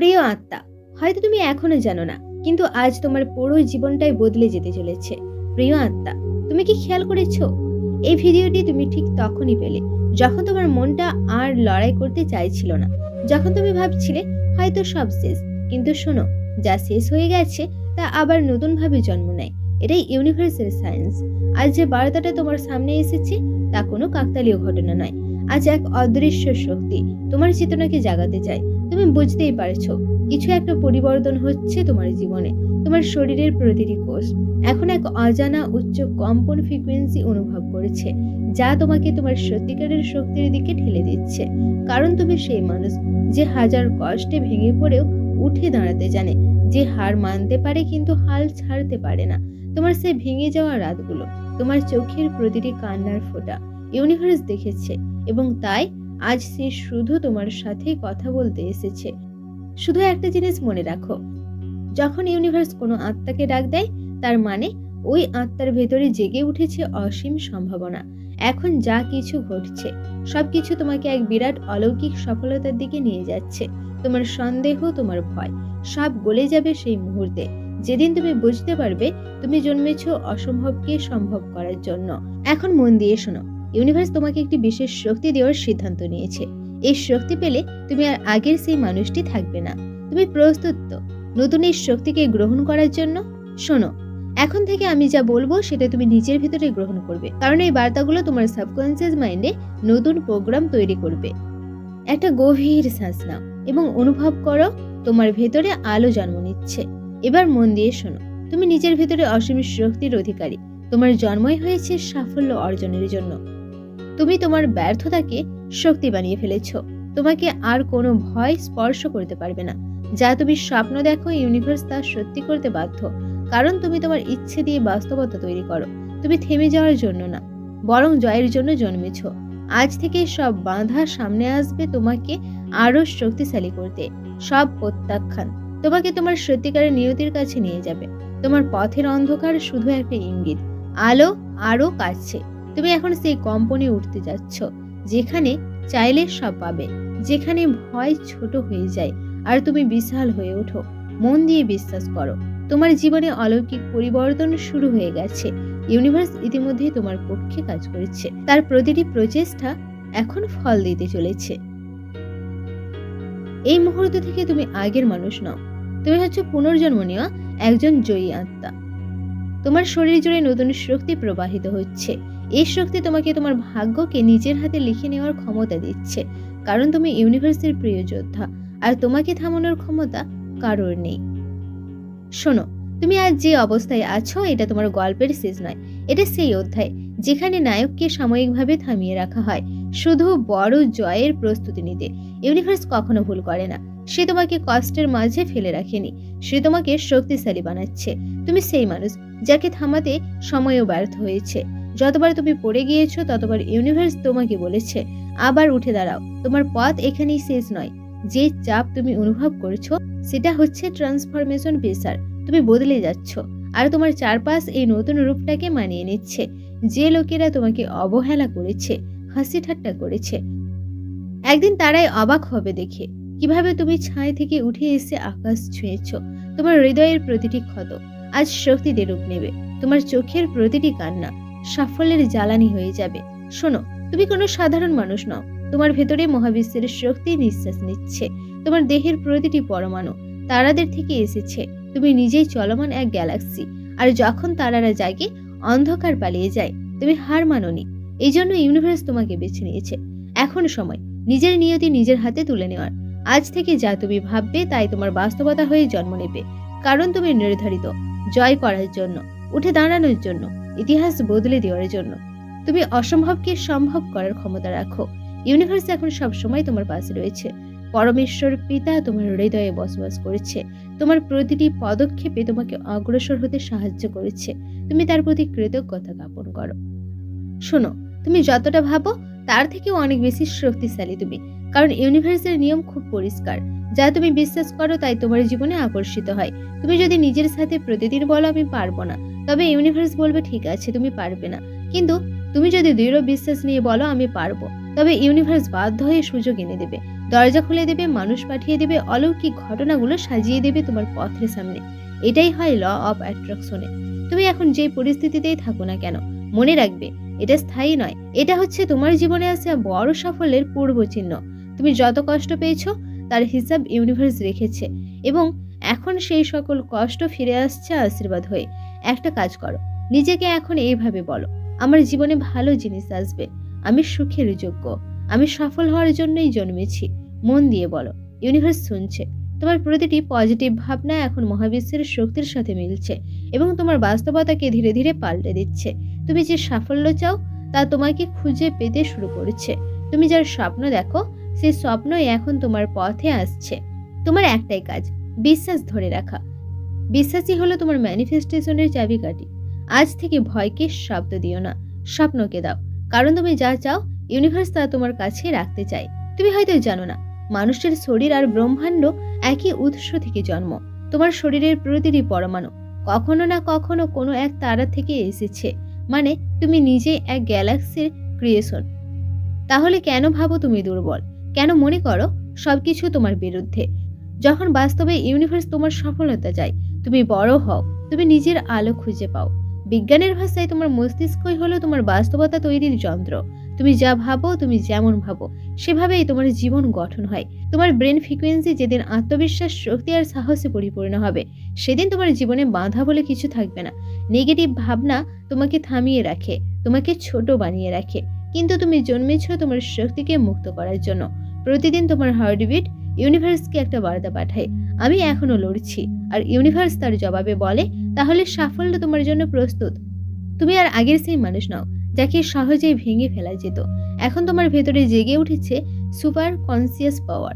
প্রিয় আত্মা, হয়তো তুমি এখনও জানো না, কিন্তু আজ তোমার পুরো জীবনটাই বদলে যেতে চলেছে। প্রিয় আত্মা, তুমি কি খেয়াল করেছ? এই ভিডিওটি তুমি ঠিক তখনই পেলে, যখন তোমার মনটা আর লড়াই করতে চাইছিল না। যখন তুমি ভাবছিলে, হয়তো সব শেষ, কিন্তু শোনো, যা শেষ হয়ে গেছে, তা আবার নতুনভাবে জন্ম নেয়। এটাই ইউনিভার্সাল সায়েন্স আজ যে বার্তাটা তোমার সামনে এসেছে, তা কোনো কাকতালীয় ঘটনা নয়। আজ এক অদৃশ্য শক্তি তোমার চেতনাকে জাগাতে চায়। তুমি বুঝতেই পারছ, কিছু একটা পরিবর্তন হচ্ছে তোমার জীবনে, তোমার শরীরের প্রতিটি কোষ। এখন এক অজানা উচ্চ কম্পন ফ্রিকোয়েন্সি অনুভব করেছে, যা তোমাকে তোমার সত্যিকারের শক্তির দিকে ঠেলে দিচ্ছে। কারণ তুমি সেই মানুষ যে হাজার কষ্টে ভেঙে পড়েও উঠে দাঁড়াতে জানে, যে হার মানতে পারে কিন্তু হাল ছাড়তে পারে না। তোমার সেই ভেঙে যাওয়া রাতগুলো, তোমার চোখের প্রতিটি কান্নার ফোটা ইউনিভার্স দেখেছে, এবং তাই আজ সে শুধু তোমার সাথে কথা বলতে এসেছে। শুধু একটা জিনিস মনে রাখো, যখন ইউনিভার্স কোনো আত্মাকে ডাক দেয়, তার মানে ওই আত্মার ভেতরে জেগে উঠেছে অসীম সম্ভাবনা। এখন যা কিছু ঘটছে, সবকিছু তোমাকে এক বিরাট অলৌকিক সফলতার দিকে নিয়ে যাচ্ছে। তোমার সন্দেহ, তোমার ভয়, সব গলে যাবে সেই মুহূর্তে। যেদিন তুমি বুঝতে পারবে, তুমি জন্মেছ অসম্ভবকে সম্ভব করার জন্য। এখন মন দিয়ে শোনো ইউনিভার্স তোমাকে একটি বিশেষ শক্তি দেওয়ার সিদ্ধান্ত নিয়েছে। এই শক্তি পেলে তুমি আর আগের সেই মানুষটি থাকবে না। তুমি প্রস্তুত তো? নতুন এই শক্তিকে গ্রহণ করার জন্য? শোনো, এখন থেকে আমি যা বলব সেটা তুমি নিজের ভিতরে গ্রহণ করবে। কারণ এই বার্তাগুলো তোমার সাবকনসিয়াস মাইন্ডে নতুন প্রোগ্রাম তৈরি করবে। একটা গভীর শ্বাস নাও এবং অনুভব করো তোমার ভেতরে আলো জন্ম নিচ্ছে। এবার মন দিয়ে শোনো, তুমি নিজের ভেতরে অসীম শক্তির অধিকারী। তোমার জন্মই হয়েছে সাফল্য অর্জনের জন্য। তুমি তোমার ব্যর্থতাকে শক্তি বানিয়ে ফেলেছ। তোমাকে আর কোনো ভয় স্পর্শ করতে পারবে না। যা তুমি স্বপ্ন দেখো ইউনিভার্স তা সত্যি করতে বাধ্য। কারণ তুমি তোমার ইচ্ছে দিয়ে বাস্তবতা তৈরি করো। তুমি থেমে যাওয়ার জন্য না, বরং জয়ের জন্য জন্মেছ। আজ থেকে সব বাধা সামনে আসবে তোমাকে আরও শক্তিশালী করতে। সব প্রত্যাখ্যান তোমাকে তোমার সত্যিকারের নিয়তির কাছে নিয়ে যাবে। তোমার পথের অন্ধকার শুধু একটা ইঙ্গিত, আলো আরও কাছে। তুমি এখন সেই কম্পনে উঠতে যাচ্ছ, যেখানে চাইলে সব পাবে, যেখানে ভয় ছোট হয়ে যায়, আর তুমি বিশাল হয়ে ওঠো। মন দিয়ে বিশ্বাস করো, তোমার জীবনে অলৌকিক পরিবর্তন শুরু হয়ে গেছে। ইউনিভার্স ইতিমধ্যে তোমার পক্ষে কাজ করেছে। তার প্রতিটি প্রচেষ্টা এখন ফল দিতে চলেছে। এই মুহূর্ত থেকে তুমি আগের মানুষ নও। তুমি হচ্ছে পুনর্জন্ম নেওয়া একজন জয়ী আত্মা। তোমার শরীর জুড়ে নতুন শক্তি প্রবাহিত হচ্ছে। এই শক্তি তোমাকে তোমার ভাগ্যকে নিজের হাতে লিখে নেওয়ার ক্ষমতা দিচ্ছে। কারণ তুমি ইউনিভার্সের প্রিয় যোদ্ধা আর তোমাকে থামানোর ক্ষমতা কারোর নেই। শোনো, তুমি আজ যে অবস্থায় আছো, এটা তোমার গল্পের শেষ নয়। এটা সেই অধ্যায় যেখানে নায়ককে সাময়িকভাবে থামিয়ে রাখা হয়। শুধু বড় জয়ের প্রস্তুতি নিতে। ইউনিভার্স কখনো ভুল করে না। সে তোমাকে কষ্টের মাঝে ফেলে রাখেনি। সে তোমাকে শক্তিশালী বানাচ্ছে। তুমি সেই মানুষ যাকে থামাতে সময়ও ব্যর্থ হয়েছে। যতবার তুমি পড়ে গিয়েছো, ততবার ইউনিভার্স তোমাকে বলেছে, আবার উঠে দাঁড়াও। তোমার পথ এখানেই শেষ নয়। যে চাপ তুমি অনুভব করছ, সেটা হচ্ছে ট্রান্সফরমেশন প্রেসার তুমি বদলে যাচ্ছ। আর তোমার চারপাশ এই নতুন রূপটাকে মানিয়ে নিচ্ছে। যে লোকেরা তোমাকে অবহেলা করেছে, হাসি ঠাট্টা করেছে, একদিন তারাই অবাক হবে দেখে। কীভাবে তুমি ছাই থেকে উঠে এসে আকাশ ছুঁয়েছ? তোমার হৃদয়ের প্রতিটি ক্ষত আজ শক্তিতে রূপ নেবে। তোমার চোখের প্রতিটি কান্না সাফল্যের জ্বালানি হয়ে যাবে। শোনো, তুমি কোনো সাধারণ মানুষ নও। তোমার ভেতরে মহাবিশ্বের শক্তি নিঃশ্বাস নিচ্ছে। তোমার দেহের প্রতিটি পরমাণু তারাদের থেকে এসেছে। তুমি নিজেই চলমান এক গ্যালাক্সি। আর যখন তারারা জাগে, অন্ধকার পালিয়ে যায়। তুমি হার মানোনি। এই জন্য ইউনিভার্স তোমাকে বেছে নিয়েছে। এখন সময়, নিজের নিয়তি নিজের হাতে তুলে নেওয়ার। আজ থেকে যা তুমি ভাববে তাই তোমার বাস্তবতা হয়ে জন্ম নেবে। কারণ তুমি নির্ধারিত, জয় করার জন্য, উঠে দাঁড়ানোর জন্য। ইতিহাস বদলে দেওয়ার জন্য। তুমি অসম্ভবকে সম্ভব করার ক্ষমতা রাখো। ইউনিভার্স এখন সবসময় তোমার পাশে রয়েছে। পরমেশ্বর পিতা তোমার হৃদয়ে বসবাস করেছে। তোমার প্রতিটি পদক্ষেপে তোমাকে অগ্রসর হতে সাহায্য করেছে। তুমি তার প্রতি কৃতজ্ঞতা জ্ঞাপন করো। শোনো, তুমি যতটা ভাবো, তার থেকেও অনেক বেশি শক্তিশালী তুমি। কারণ ইউনিভার্সের নিয়ম খুব পরিষ্কার। যা তুমি বিশ্বাস করো, তাই তোমার জীবনে আকর্ষিত হয়। তুমি যদি নিজের সাথে প্রতিদিন বলো, আমি পারব না। তবে ইউনিভার্স বলবে, ঠিক আছে, তুমি পারবে না। কিন্তু তুমি যদি দৃঢ় বিশ্বাস নিয়ে বলো, আমি পারব। তবে ইউনিভার্স বাধ্য হয়ে সুযোগ এনে দেবে। দরজা খুলে দেবে, মানুষ পাঠিয়ে দেবে, অলৌকিক ঘটনাগুলো সাজিয়ে দেবে তোমার পথের সামনে। এটাই হয় ল অফ অ্যাট্রাকশনে তুমি এখন যে পরিস্থিতিতেই থাকো না কেন, মনে রাখবে, এটা স্থায়ী নয়। এটা হচ্ছে তোমার জীবনে আসা বড় সাফল্যের পূর্ব চিহ্ন। তুমি যত কষ্ট পেয়েছ, তার হিসাব ইউনিভার্স রেখেছে এবং এখন সেই সকল কষ্ট ফিরে আসছে আশীর্বাদ হয়ে। একটা কাজ করো। নিজেকে এখন এইভাবে বলো, আমার জীবনে ভালো জিনিস আসবে, আমি সুখের যোগ্য, আমি সফল হওয়ার জন্যই জন্মেছি, মন দিয়ে বলো। ইউনিভার্স শুনছে, তোমার প্রতিটি পজিটিভ ভাবনা এখন মহাবিশ্বের শক্তির সাথে মিলছে এবং তোমার বাস্তবতাকে ধীরে ধীরে পাল্টে দিচ্ছে। তুমি যে সাফল্য চাও, তা তোমাকে খুঁজে পেতে শুরু করেছে। তুমি যার স্বপ্ন দেখো, সেই স্বপ্নই এখন তোমার পথে আসছে। তোমার একটাই কাজ, বিশ্বাস ধরে রাখা। বিশ্বাসই হলো তোমার ম্যানিফেস্টেশনের চাবিকাঠি। আজ থেকে ভয়কে শব্দ দিও না, স্বপ্নকে দাও। কারণ তুমি যা চাও ইউনিভার্স তা তোমার কাছে রাখতে চায়। তুমি হয়তো জানো না, মানুষের শরীর আর ব্রহ্মাণ্ড একই উৎস থেকে জন্ম। তোমার শরীরের প্রতিটি পরমাণু কখনো না কখনো কোনো এক তারা থেকে এসেছে। মানে তুমি নিজে এক গ্যালাক্সির ক্রিয়েশন তাহলে কেন ভাবো তুমি দুর্বল? কেন মনে করো সবকিছু তোমার বিরুদ্ধে? যখন বাস্তবে ইউনিভার্স তোমার সফলতা চায় তুমি বড় হও, তুমি নিজের আলো খুঁজে পাও। বিজ্ঞানের ভাষায় তোমার মস্তিষ্কই হলো তোমার বাস্তবতা তৈরির যন্ত্র। তুমি যা ভাবো, তুমি যেমন ভাবো, সেভাবেই তোমার জীবন গঠন হয়। তোমার ব্রেন ফ্রিকোয়েন্সি যেদিন আত্মবিশ্বাস, শক্তি আর সাহসে পরিপূর্ণ হবে, সেদিন তোমার জীবনে বাধা বলে কিছু থাকবে না। নেগেটিভ ভাবনা তোমাকে থামিয়ে রাখে, তোমাকে ছোট বানিয়ে রাখে। কিন্তু তুমি জন্মেছ তোমার শক্তিকে মুক্ত করার জন্য। প্রতিদিন তোমার হার্টবিট ইউনিভার্সকে একটা বার্তা পাঠায় আমি এখনও লড়ছি। আর ইউনিভার্স তার জবাবে বলে, তাহলে সাফল্য তোমার জন্য প্রস্তুত। তুমি আর আগের সেই মানুষ নাও, যাকে সহজেই ভেঙে ফেলা যেত। এখন তোমার ভেতরে জেগে উঠেছে সুপার কনসিয়াস পাওয়ার।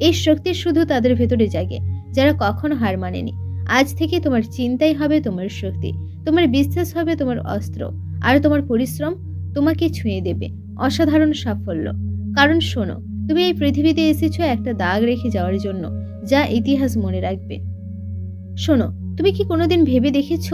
এই শক্তি শুধু তাদের ভেতরে জাগে, যারা কখনো হার মানেনি। আজ থেকে তোমার চিন্তাই হবে তোমার শক্তি, তোমার বিশ্বাস হবে তোমার অস্ত্র, আর তোমার পরিশ্রম তোমাকে ছুঁয়ে দেবে। অসাধারণ সাফল্য। কারণ শোনো, তুমি এই পৃথিবীতে এসেছ একটা দাগ রেখে যাওয়ার জন্য। যা ইতিহাস মনে রাখবে। শোনো, তুমি কি কোনোদিন ভেবে দেখেছ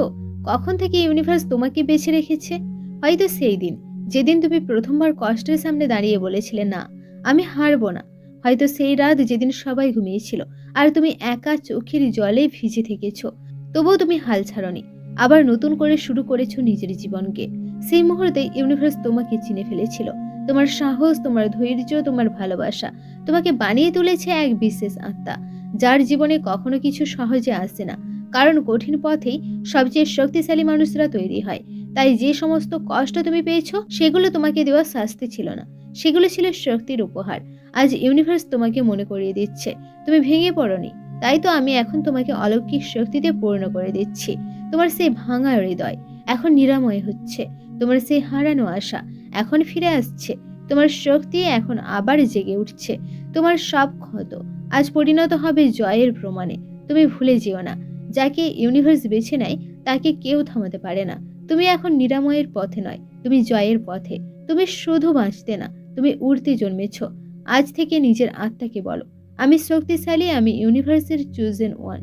কখন থেকে ইউনিভার্স তোমাকে বেছে রেখেছে? হয়তো সেই দিন, যেদিন তুমি প্রথমবার কষ্টের সামনে দাঁড়িয়ে বলেছিলে, না, আমি হারবো না। হয়তো সেই রাত যেদিন সবাই ঘুমিয়েছিল আর তুমি একা চোখের জলে ভিজে থেকেছো। তবুও তুমি হাল ছাড়নি, আবার নতুন করে শুরু করেছ নিজের জীবনকে। সেই মুহূর্তে ইউনিভার্স তোমাকে চিনে ফেলেছিল। তোমার সাহস, তোমার ধৈর্য, তোমার ভালোবাসা, তোমাকে বানিয়ে তুলেছে এক বিশেষ আত্মা। যার জীবনে কখনো কিছু সহজে আসে না। কারণ কঠিন পথেই সবচেয়ে শক্তিশালী মানুষরা তৈরি হয়। তাই যে সমস্ত কষ্ট তুমি পেয়েছ, সেগুলো তোমাকে দেওয়া শাস্তি ছিল না। সেগুলো ছিল শক্তির উপহার। আজ ইউনিভার্স তোমাকে মনে করিয়ে দিচ্ছে। তুমি ভেঙে পড়নি। তাই তো আমি এখন তোমাকে অলৌকিক শক্তিতে পূর্ণ করে দিচ্ছি। তোমার সেই ভাঙা হৃদয় এখন নিরাময় হচ্ছে। তোমার সেই হারানো আশা এখন ফিরে আসছে। তোমার শক্তি এখন আবার জেগে উঠছে। তোমার সব ক্ষত আজ পরিণত হবে জয়ের প্রমাণে। তুমি ভুলে যেও না। যাকে ইউনিভার্স বেছে নেয়, তাকে কেউ থামাতে পারে না। তুমি এখন নিরাময়ের পথে নয়, তুমি জয়ের পথে। তুমি শুধু বাঁচতে না, তুমি উড়তে জন্মেছ। আজ থেকে নিজের আত্মাকে বলো, আমি শক্তিশালী, আমি ইউনিভার্সের চুজেন ওয়ান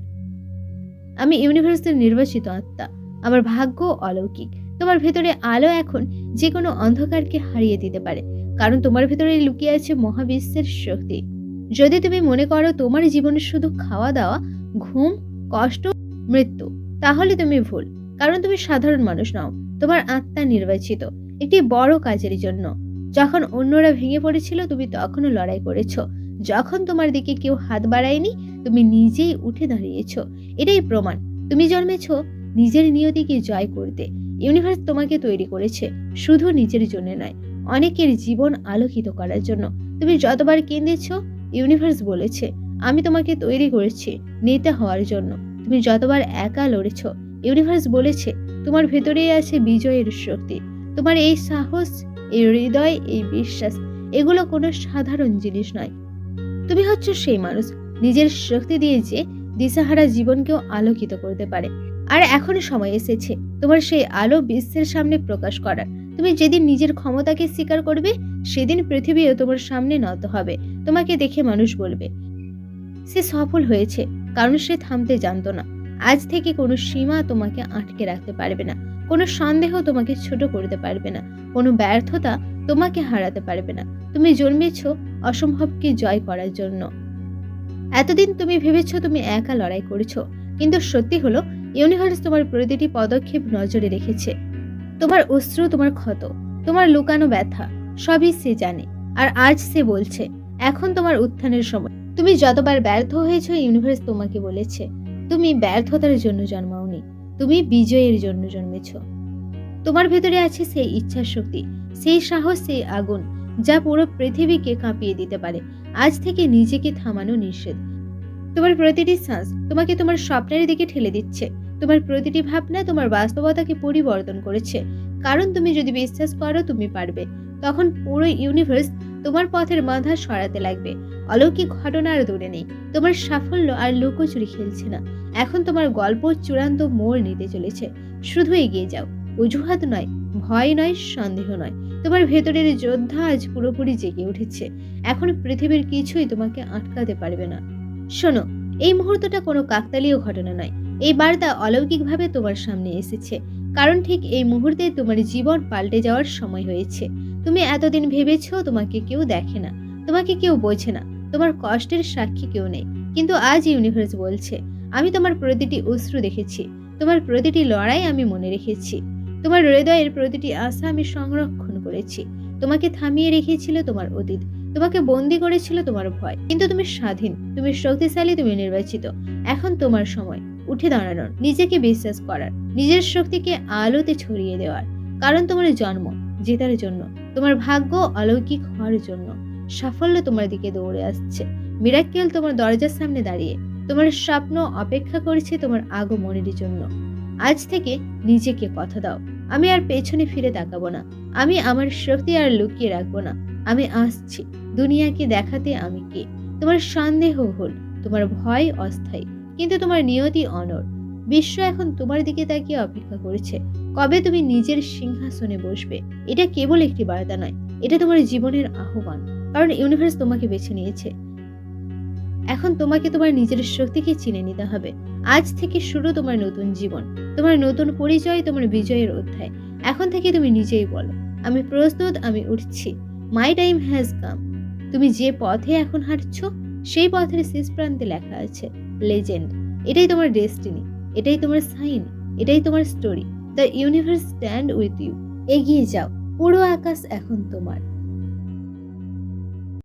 আমি ইউনিভার্সের নির্বাচিত আত্মা, আমার ভাগ্য অলৌকিক। তোমার ভেতরে আলো এখন যে কোনো অন্ধকারকে হারিয়ে দিতে পারে, কারণ তোমার ভেতরে লুকিয়ে আছে মহাবিশ্বের শক্তি। যদি তুমি মনে করো তোমার জীবনে শুধু খাওয়া দাওয়া, ঘুম, কষ্ট, মৃত্যু, তাহলে তুমি ভুল। কারণ তুমি সাধারণ মানুষ নও, তোমার আত্মা নির্বাচিত, একটি বড় কাজের জন্য। যখন অন্যরা ভেঙে পড়েছিল, তুমি তখনও লড়াই করেছ। যখন তোমার দিকে কেউ হাত বাড়ায়নি, তুমি নিজেই উঠে দাঁড়িয়েছ। এটাই প্রমাণ। তুমি জন্মেছ, নিজের নিয়তিকে জয় করতে। ইউনিভার্স তোমাকে তৈরি করেছে, শুধু নিজের জন্য নয়, অনেকের জীবন আলোকিত করার জন্য। তুমি যতবার কেঁদেছ ইউনিভার্স বলেছে, আমি তোমাকে তৈরি করেছি নেতা হওয়ার জন্য। তুমি যতবার একা লড়েছ, ইউনিভার্স বলেছে, তোমার ভেতরেই আছে বিজয়ের শক্তি। তোমার এই সাহস, এই হৃদয়, এই বিশ্বাস, এগুলো কোনো সাধারণ জিনিস নয়। তুমি হচ্ছ সেই মানুষ, নিজের শক্তি দিয়ে যে দিশাহারা জীবনকেও আলোকিত করতে পারে। আর এখন সময় এসেছে, তোমার সেই আলো বিশ্বের সামনে প্রকাশ করার। তুমি যেদিন নিজের ক্ষমতাকে স্বীকার করবে সেদিন পৃথিবীও তোমার সামনে নত হবে। তোমাকে দেখে মানুষ বলবে, সে সফল হয়েছে, কারণ সে থামতে জানতো না। আজ থেকে কোনো সীমা তোমাকে আটকে রাখতে পারবে না। কোনো সন্দেহ তোমাকে ছোট করতে পারবে না। কোনো ব্যর্থতা তোমাকে হারাতে পারবে না। তুমি জন্মেছ অসম্ভবকে জয় করার জন্য। এতদিন তুমি ভেবেছ তুমি একা লড়াই করেছ, কিন্তু সত্যি হলো ইউনিভার্স তোমার প্রতিটি পদক্ষেপ নজরে রেখেছে। তোমার অস্ত্র তোমার ক্ষত, তোমার লুকানো ব্যথা সবই সে জানে। আর আজ সে বলছে, এখন তোমার উত্থানের সময়। তুমি যতবার ব্যর্থ হয়েছো, ইউনিভার্স তোমাকে বলেছে, তুমি ব্যর্থতার জন্য জন্মাওনি, তুমি বিজয়ের জন্য জন্মেছো। তোমার ভেতরে আছে সেই ইচ্ছা শক্তি সেই সাহস, সেই আগুন, যা পুরো পৃথিবীকে কাঁপিয়ে দিতে পারে। আজ থেকে নিজেকে থামানো নিষেধ। তোমার প্রতিটি শ্বাস তোমাকে তোমার স্বপ্নের দিকে ঠেলে দিচ্ছে। তোমার প্রতিটি ভাবনা তোমার বাস্তবতাকে পরিবর্তন করেছে। কারণ তুমি যদি বিশ্বাস করো, তুমি পারবে। তখন পুরো ইউনিভার্স তোমার পথের বাধা সরাতে লাগবে। অলৌকিক ঘটনা আর দূরে নেই। তোমার সাফল্য আর লুকোচুরি খেলছে না। এখন তোমার গল্প চূড়ান্ত মোড় নিতে চলেছে। শুধু এগিয়ে যাও। অজুহাত নয়, ভয় নয়, সন্দেহ নয়। তোমার ভেতরের যোদ্ধা আজ পুরোপুরি জেগে উঠেছে। এখন পৃথিবীর কিছুই তোমাকে আটকাতে পারবে না। শোনো, এই মুহূর্তটা কোনো কাকতালীয় ঘটনা নয়। এই বার্তা অলৌকিকভাবে তোমার সামনে এসেছে। কারণ ঠিক এই মুহূর্তে তোমার জীবন পাল্টে যাওয়ার সময় হয়েছে। তুমি এতদিন ভেবেছো তোমাকে কেউ দেখে না, তোমাকে কেউ বোঝে না, তোমার কষ্টের সাক্ষী কেউ নেই। কিন্তু আজ ইউনিভার্স বলছে, আমি তোমার প্রতিটি অশ্রু দেখেছি, তোমার প্রতিটি লড়াই আমি মনে রেখেছি, তোমার হৃদয়ের প্রতিটি আশা আমি সংরক্ষণ করেছি, তোমাকে থামিয়ে রেখেছিল তোমার অতীত, তোমাকে বন্দি করেছিল তোমার ভয়। কিন্তু তুমি স্বাধীন, তুমি শক্তিশালী, তুমি নির্বাচিত, এখন তোমার সময়, উঠে দাঁড়ানোর, নিজেকে বিশ্বাস করার, নিজের শক্তিকে আলোতে ছড়িয়ে দেওয়ার, কারণ তোমার জন্ম জেতার জন্য, তোমার ভাগ্য অলৌকিক হওয়ার জন্য। সাফল্য তোমার দিকে দৌড়ে আসছে। মিরাক্কেল তোমার দরজার সামনে দাঁড়িয়ে, তোমার স্বপ্ন অপেক্ষা করছে তোমার আগমনের জন্য। আজ থেকে নিজেকে কথা দাও, আমি আর পেছনে ফিরে তাকাবো না। আমি আমার শক্তি আর লুকিয়ে রাখব না। আমি আসছি, দুনিয়াকে দেখাতে আমি কে? তোমার সন্দেহ হল, তোমার ভয় অস্থায়ী, কিন্তু তোমার নিয়তি অনর বিশ্ব এখন তোমার দিকে তাকিয়ে অপেক্ষা করেছে কবে তুমি নিজের সিংহাসনে বসবে? এটা কেবল একটি বার্তা নয়, এটা তোমার জীবনের আহ্বান। কারণ ইউনিভার্স তোমাকে বেছে নিয়েছে। এখন তোমাকে তোমার নিজের শক্তিকে চিনে নিতে হবে। আজ থেকে শুরু তোমার নতুন জীবন, তোমার নতুন পরিচয়, তোমার বিজয়ের অধ্যায়। এখন থেকে তুমি নিজেই বলো, আমি প্রস্তুত, আমি উঠছি। মাই টাইম হ্যাজ কাম তুমি যে পথে এখন হাঁটছো, সেই পথের শেষ প্রান্তে লেখা আছে লেজেন্ড এটাই তোমার ডেস্টিনি এটাই তোমার সাইন এটাই তোমার story the universe stand with you এগিয়ে যাও। পুরো আকাশ এখন তোমার।